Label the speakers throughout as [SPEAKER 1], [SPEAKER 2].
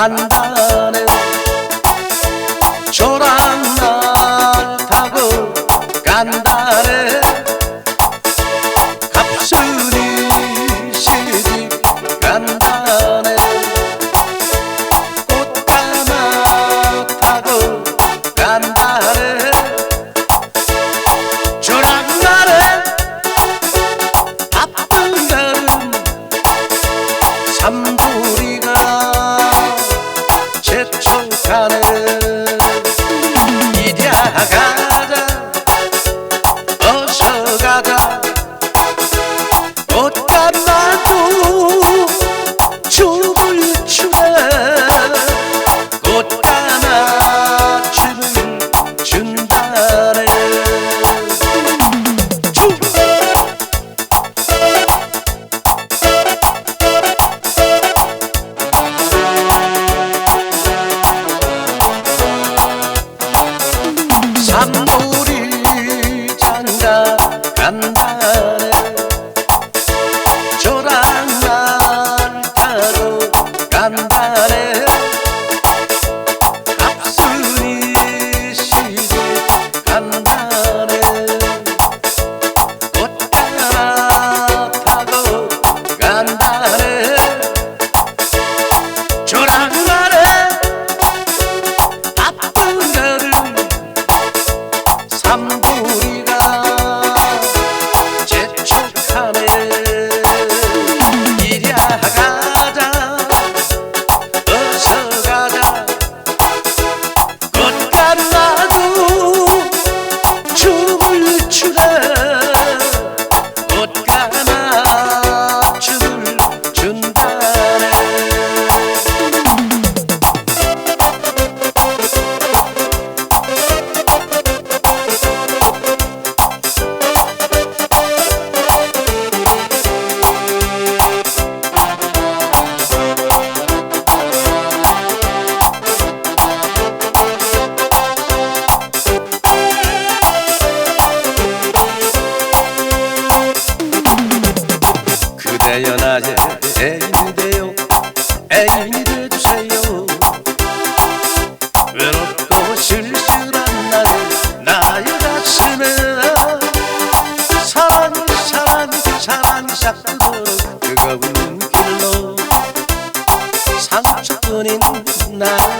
[SPEAKER 1] 난 上が 태연하게 애인이 되요. 애인이 되주세요. 외롭고 쓸쓸한 날에 나의 가슴에 사랑 사랑 사랑 싹트도록 뜨거운 눈길로 상처뿐인 나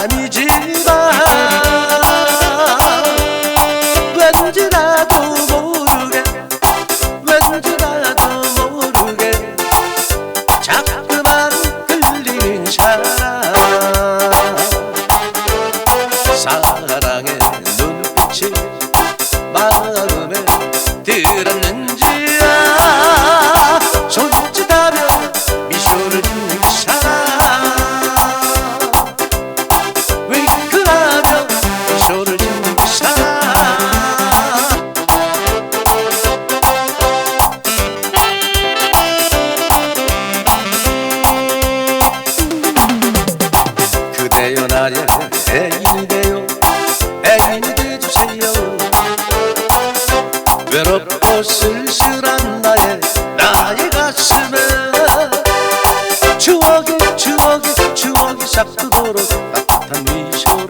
[SPEAKER 1] 아니지만 왠지 나도 모르게 왠지 나도 모르게 자꾸만 흘리는 사랑 사랑의 눈빛이 막 없으면 추억이 추억이 추억이 자꾸 걸어 따뜻한 미소로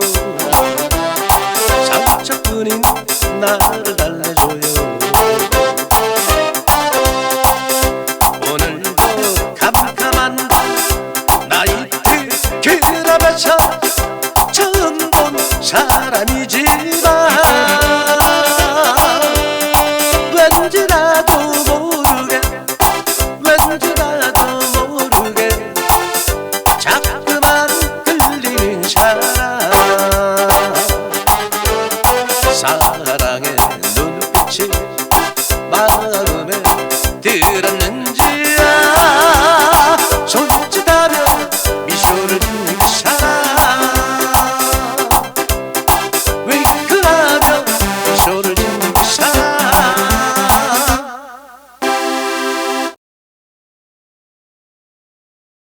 [SPEAKER 1] 상처뿐인 나 사랑의 눈빛이